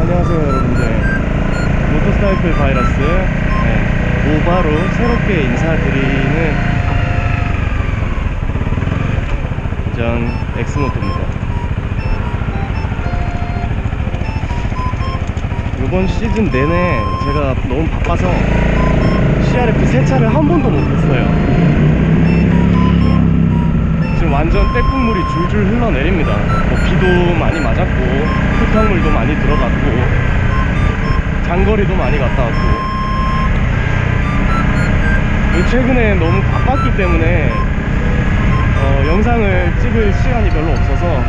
안녕하세요 여러분들. 모터사이클 바이러스 네, 오바로 새롭게 인사드리는 전 엑스모토입니다. 이번 시즌 내내 제가 너무 바빠서 CRF 세차를 한 번도 못했어요. 지금 완전 때국물이 줄줄 흘러내립니다. 뭐 비도 많이 맞았고 흙탕물도 많이 들어갔고 장거리도 많이 갔다 왔고. 최근에 너무 바빴기 때문에 어, 영상을 찍을 시간이 별로 없어서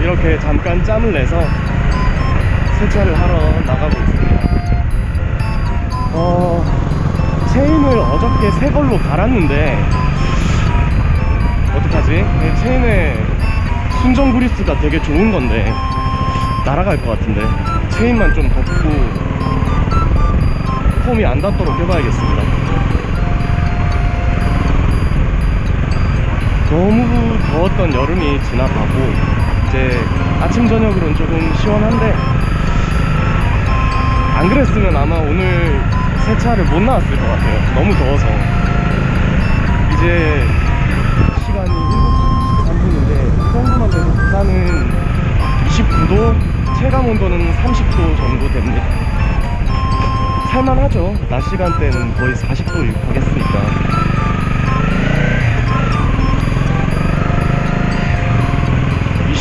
이렇게 잠깐 짬을 내서 세차를 하러 나가고 있습니다. 어, 체인을 어저께 새 걸로 갈았는데 어떡하지? 이 체인에 순정 그리스가 되게 좋은 건데 날아갈 것 같은데 체인만 좀 덮고 폼이 안 닿도록 해봐야겠습니다 너무 더웠던 여름이 지나가고 이제 아침 저녁으로는 조금 시원한데 안 그랬으면 아마 오늘 세차를 못 나왔을 것 같아요 너무 더워서 이제 시간이 7시 23분인데 이 정도만 돼도 부산은 29도, 체감 온도는 30도 정도 됩니다. 살만하죠. 낮 시간대는 거의 40도 육박했으니까.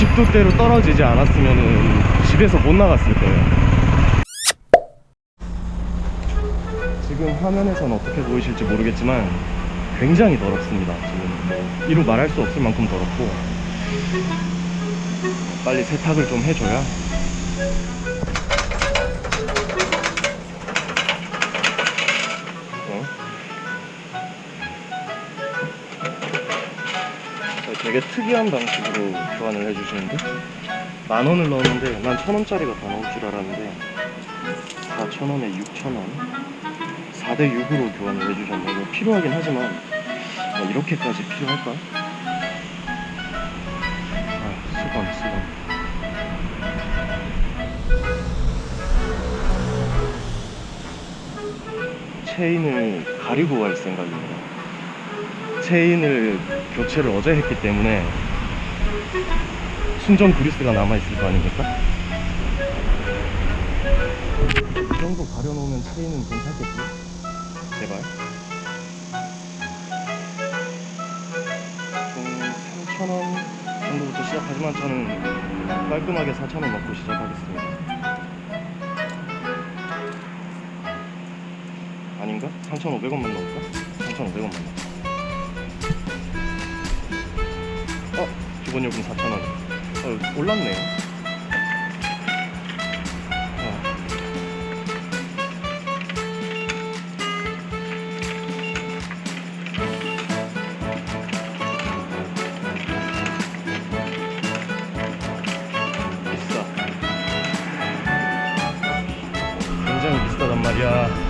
이 20도대로 떨어지지 않았으면 집에서 못 나갔을 거예요. 지금 화면에선 어떻게 보이실지 모르겠지만 굉장히 더럽습니다. 지금 이루 말할 수 없을 만큼 더럽고 빨리 세탁을 좀 해줘야 되게 특이한 방식으로 교환을 해주시는데 만 원을 넣었는데 난 천 원짜리가 더 나올 줄 알았는데 4천 원에 6천 원 4대 6으로 교환을 해주셨네. 뭐 필요하긴 하지만 뭐 이렇게까지 필요할까? 아, 수건, 수건. 체인을 가리고 갈 생각입니다. 체인을 교체를 어제 했기 때문에 순정 그리스가 남아있을 거 아닙니까? 이 정도 가려놓으면 체인은 괜찮겠지? 제발. 음, 3,000원 정도부터 시작하지만 저는 깔끔하게 4,000원 넣고 시작하겠습니다. 아닌가? 3,500원만 넣을까? 3,500원만 넣을까? 기본 요금 4,000원. 어, 올랐네요. 어. 굉장히 비싸단 말이야.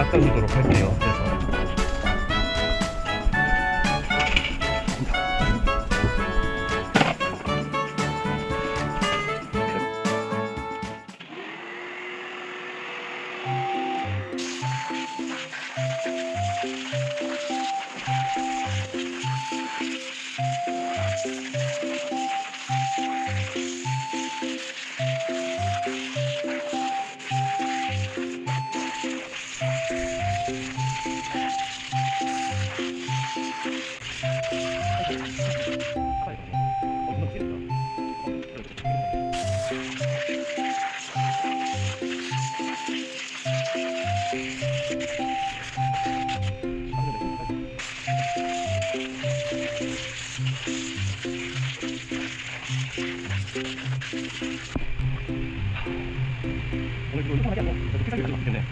닦아주도록 할게요. 그래서 더네.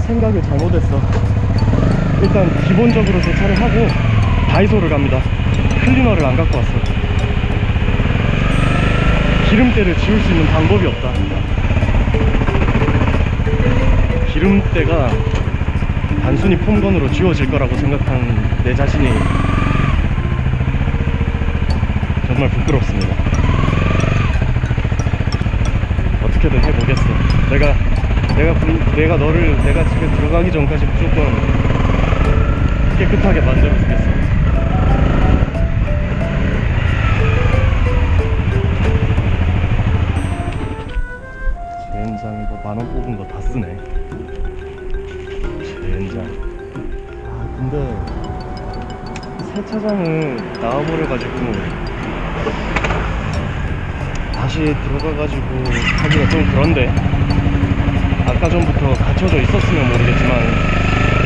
생각을 잘못했어. 일단 기본적으로 세차를 하고 다이소를 갑니다. 클리너를 안 갖고 왔어. 기름때를 지울 수 있는 방법이 없다. 기름때가 단순히 폼건으로 지워질 거라고 생각한 내 자신이 정말 부끄럽습니다. 어떻게든 해보겠어. 내가 내가 분- 내가 너를 내가 집에 들어가기 전까지 무조건 깨끗하게 만들어주겠어. 만원 뽑은 거 다 쓰네. 젠장. 아 근데 세차장을 나와버려가지고 다시 들어가가지고 하기가 좀 그런데 아까 전부터 갇혀져 있었으면 모르겠지만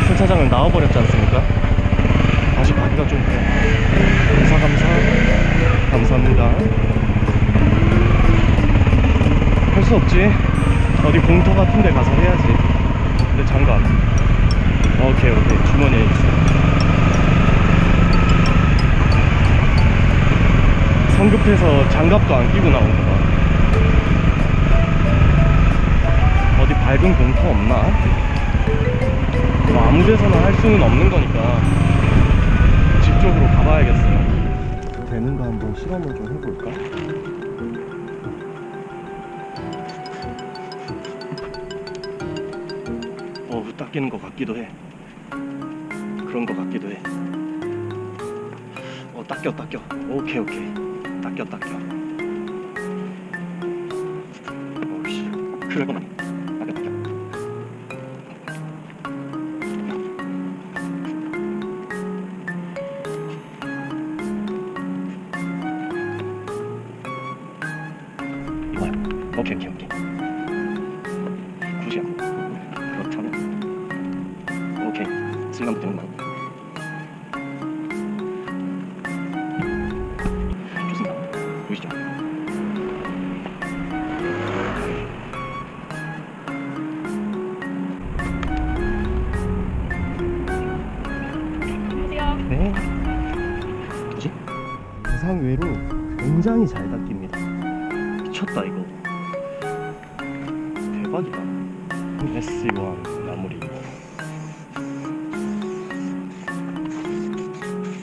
세차장을 나와버렸지 않습니까? 다시 가기가 좀 그래. 감사 감사 감사합니다. 할 수 없지. 어디 공터 같은 데 가서 해야지. 근데 장갑. 오케이, 오케이. 주머니에 있어. 성급해서 장갑도 안 끼고 나온 거다. 어디 밝은 공터 없나? 뭐 아무 데서나 할 수는 없는 거니까 집 쪽으로 가봐야겠어요. 되는가 한번 실험을 좀 닦이는 것 같기도 해. 그런 것 같기도 해. 어, 닦여, 닦여. 오케이, 오케이. 닦여, 닦여. 오씨, 그럴 거만. 닦여, 닦여. 이거야. 오케이, 오케이, 오케이. 굉장히 잘 닦입니다. 미쳤다 이거. 대박이다. SC1 마무리.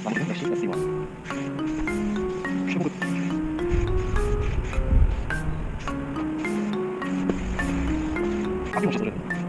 마무리 역시 SC1 최고. 아낌없이 소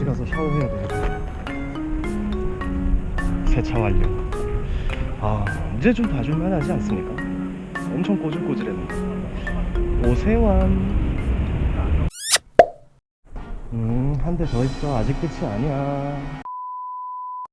리 다시 가서 샤워해야 돼. 세차 완료. 아, 이제 좀 봐줄만 하지 않습니까? 엄청 꼬질꼬질했는데. 오세환. 음, 한 대 더 있어. 아직 끝이 아니야.